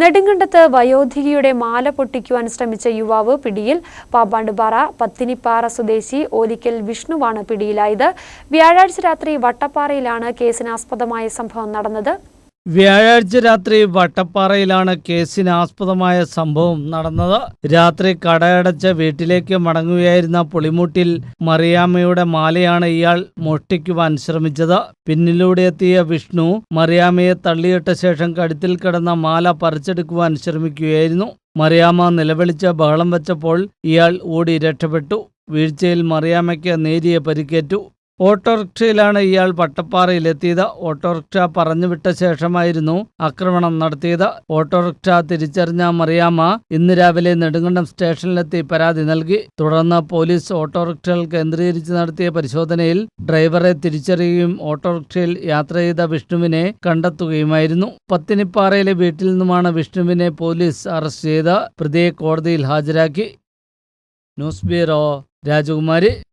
നെടുങ്കണ്ടത്ത് വയോധികയുടെ മാല പൊട്ടിക്കുവാൻ ശ്രമിച്ച യുവാവ് പിടിയിൽ പാമ്പാണ്ടുപാറ പത്തിനിപ്പാറ സ്വദേശി ഓലിക്കൽ വിഷ്ണുവാണ് പിടിയിലായത്. വ്യാഴാഴ്ച രാത്രി വട്ടപ്പാറയിലാണ് കേസിനാസ്പദമായ സംഭവം നടന്നത്. വ്യാഴാഴ്ച രാത്രി വട്ടപ്പാറയിലാണ് കേസിന് ആസ്പദമായ സംഭവം നടന്നത്. രാത്രി കടയടച്ച് വീട്ടിലേക്ക് മടങ്ങുകയായിരുന്ന പുളിമൂട്ടിൽ മറിയാമ്മയുടെ മാലയാണ് ഇയാൾ മോഷ്ടിക്കുവാൻ ശ്രമിച്ചത്. പിന്നിലൂടെ എത്തിയ വിഷ്ണു മറിയാമ്മയെ തള്ളിയിട്ട ശേഷം കഴുത്തിൽ കിടന്ന മാല പറിച്ചെടുക്കുവാൻ ശ്രമിക്കുകയായിരുന്നു. മറിയാമ്മ നിലവിളിച്ച് ബഹളം വെച്ചപ്പോൾ ഇയാൾ ഓടി രക്ഷപ്പെട്ടു. വീഴ്ചയിൽ മറിയാമ്മയ്ക്ക് നേരിയ പരിക്കേറ്റു. ഓട്ടോറിക്ഷയിലാണ് ഇയാൾ പട്ടപ്പാറയിലെത്തിയത്. ഓട്ടോറിക്ഷ പറഞ്ഞുവിട്ട ശേഷമായിരുന്നു ആക്രമണം നടത്തിയത്. ഓട്ടോറിക്ഷ തിരിച്ചറിഞ്ഞ മറിയാമ്മ ഇന്ന് രാവിലെ നെടുങ്കണ്ടം സ്റ്റേഷനിലെത്തി പരാതി നൽകി. തുടർന്ന് പോലീസ് ഓട്ടോറിക്ഷകൾ കേന്ദ്രീകരിച്ച് നടത്തിയ പരിശോധനയിൽ ഡ്രൈവറെ തിരിച്ചറിയുകയും ഓട്ടോറിക്ഷയിൽ യാത്ര ചെയ്ത വിഷ്ണുവിനെ കണ്ടെത്തുകയുമായിരുന്നു. പത്തിനിപ്പാറയിലെ വീട്ടിൽ നിന്നുമാണ് വിഷ്ണുവിനെ പോലീസ് അറസ്റ്റ് ചെയ്ത് പ്രതിയെ കോടതിയിൽ ഹാജരാക്കി. ന്യൂസ് ബ്യൂറോ രാജകുമാരി.